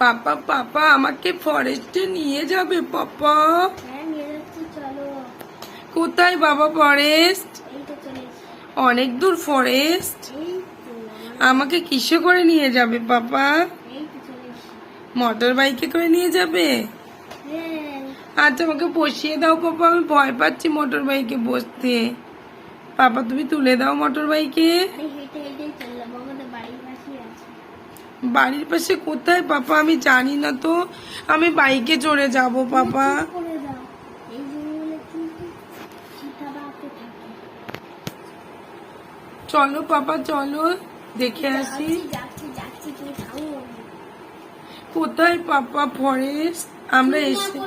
পাপা পাপা আমাকে ফরেস্টে নিয়ে যাবে পাপা। হ্যাঁ কোথায় বাবা ফরেস্ট অনেক দূর ফরেস্ট আমাকে কিসে করে নিয়ে যাবে পাপা? মোটর বাইকে করে নিয়ে যাবে? হ্যাঁ। আচ্ছা আমাকে বসিয়ে দাও পাপা। আমি ভয় পাচ্ছি মোটর বাইকে বসতে। পাপা তুমি তুলে দাও মোটর বাইকে বাড়ির পাশে কোথায়? পাপা আমি জানি না তো। আমি বাইকে চড়ে যাব পাপা। চলো পাপা চলো। দেখে আসি। কোথায় পাপা? ফরেস্ট? আমরা এসে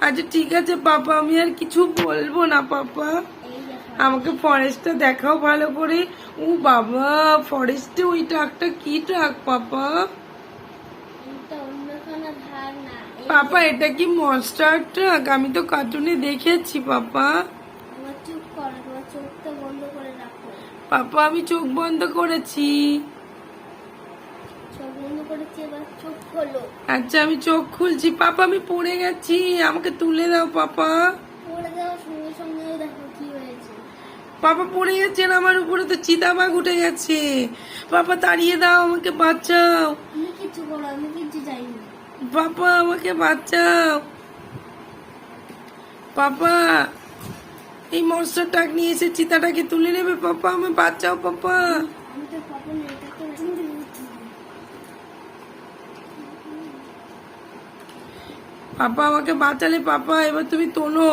আচ্ছা ঠিক আছে পাপা। আমি আর কিছু বলব না পাপা। আমাকে ফরেস্টটা দেখাও ভালো করে। ও বাবা ফরেস্টে ওই ট্রাকটা কি ট্রাক পাপা? পাপা এটা কি মনস্টার ট্রাক? আমি তো কার্টুনে দেখেছি পাপা। পাপা আমি চোখ বন্ধ করেছি। আচ্ছা আমি চোখ খুলছি। পাপা আমি পড়ে গেছি। আমাকে তুলে দাও পাপা। পাপা পড়ে গেছেন আমার উপরে তো চিতাবাঘ উঠে গেছে। পাপা তাড়িয়ে দাও আমাকে বাঁচাও। পাপা আমাকে বাঁচাও। পাপা এই মনস্টার টাক নিয়ে এসে চিতাটাকে তুলে নেবে। পাপা আমি বাঁচাও পাপা। পাপা আমাকে বাঁচালে পাপা এবার তুমি তোলো।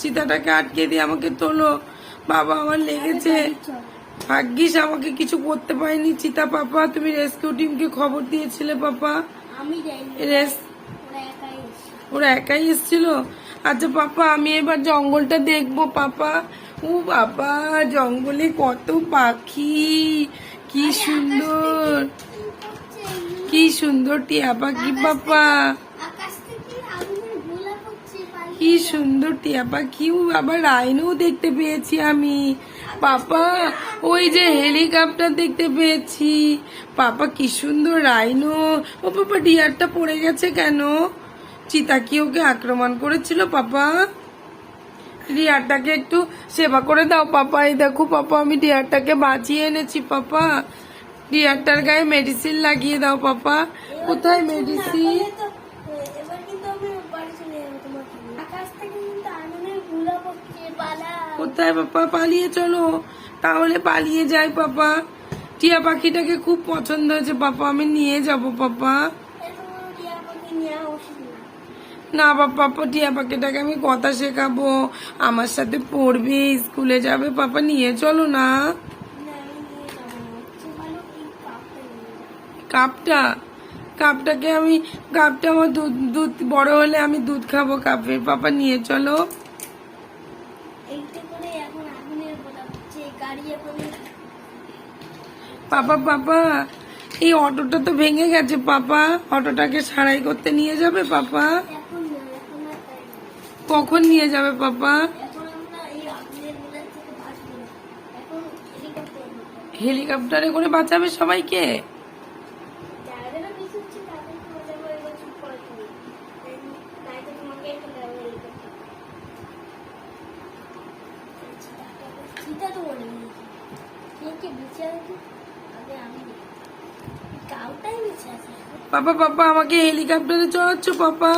চিতাটাকে আটকে দিয়ে আমাকে তোলো। বাবা আমার লেগেছে। ভাগ্যিস আমাকে কিছু করতে পারিনি চিতা পাপা। তুমি রেস্কিউ টিমকে খবর দিয়েছিলে পাপা। ওরা একাই এসেছিল। আচ্ছা পাপা আমি এবার জঙ্গলটা দেখব পাপা। ও বাবা জঙ্গলে কত পাখি। কি সুন্দর। কি সুন্দর টিয়া পাখি পাপা আকাশ থেকে আগুনের গোলা পড়ছে পালিয়ে কি সুন্দর টিয়া পাখি। আবার রাইনও দেখতে পেয়েছি আমি। পাপা, ওই যে হেলিকপ্টার দেখতে পেয়েছি। পাপা, কি সুন্দর রাইনো ও পাপা, ডিয়ারটা পড়ে গেছে কেন? চিতা কি ওকে আক্রমণ করেছিল, পাপা? ডিয়ারটাকে একটু সেবা করে দাও, পাপা। এই দেখো, পাপা, আমি ডিয়ারটাকে বাঁচিয়ে এনেছি, পাপা। ডিয়ারটার গায়ে মেডিসিন লাগিয়ে দাও, পাপা। কোথায় মেডিসিন কোথায় পাপা? পালিয়ে চলো। তাহলে পালিয়ে যাই পাপা। টিয়া পাখিটাকে খুব পছন্দ হয়েছে। পাপা, আমি নিয়ে যাব পাপা। না পাপা, টিয়া পাখিটাকে আমি কথা শেখাবো। আমার সাথে পড়বে, স্কুলে যাবে। পাপা, নিয়ে চলো না। কাপটা? কাপটাকে আমি কাপটা আমার দুধ দুধ বড় হলে আমি দুধ খাব কাপের পাপা, নিয়ে চলো এইটা করে এখন আগুনের গোলা পড়ছে গাড়ি এখন পাপা পাপা এই অটোটা তো ভেঙে গেছে পাপা। অটোটাকে সারাই করতে নিয়ে যাবে পাপা। কখন নিয়ে যাবে পাপা? হেলিকপ্টারে করে বাঁচাবে সবাইকে যারা বেশি হচ্ছে তাদেরকে মজা করে এবার চুপ করে তুমি নয়তো তোমাকে একটা দেবো হেলিকপ্টার চিতা তো বলে কে বেঁচে আছে আগে আমি কাউটাই বেঁচে আছে। পাপা পাপা আমাকে হেলিকপ্টারে চড়াচ্ছ পাপা।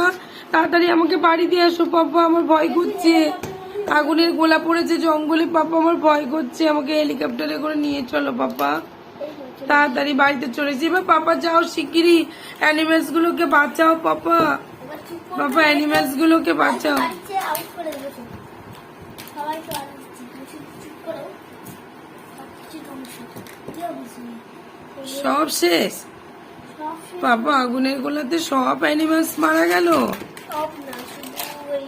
তাড়াতাড়ি আমাকে বাড়ি দিয়ে আসো পাপা আমার ভয় করছে। আগুনের গোলা পড়েছে জঙ্গলে পাপা আমার ভয় করছে। আমাকে হেলিকপ্টারে করে নিয়ে চলো পাপা। তাড়াতাড়ি বাড়িতে চলেছি এবার পাপা যাও শিগগিরই। অ্যানিমেলস গুলোকে বাঁচাও পাপা। চুপ অ্যানিমেলস গুলোকে বাঁচাও। সবাই সব শেষ। পাপা আগুনের গোলাতে সব অ্যানিমেলস মারা গেল। সব না শুধু ওই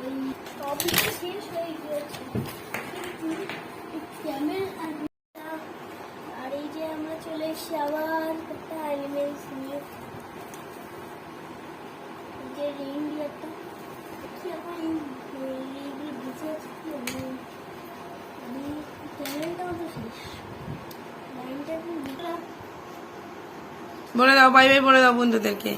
ওই সবই তো শেষ হয়ে গিয়েছে কিন্তু এই ক্যামেল আর বিড়াল আর এই যে আমরা চলে এসেছি আবার একটা অ্যানিমেলস নিয়ে এই যে রেইনডিয়ারটা কি এখন এই এইগুলো বেঁচে আছে কি আমি ক্যামেলটাও তো শেষ লাইনটা এখন বিড়াল বলে দাও বাই বাই বলে দাও বন্ধুদেরকে।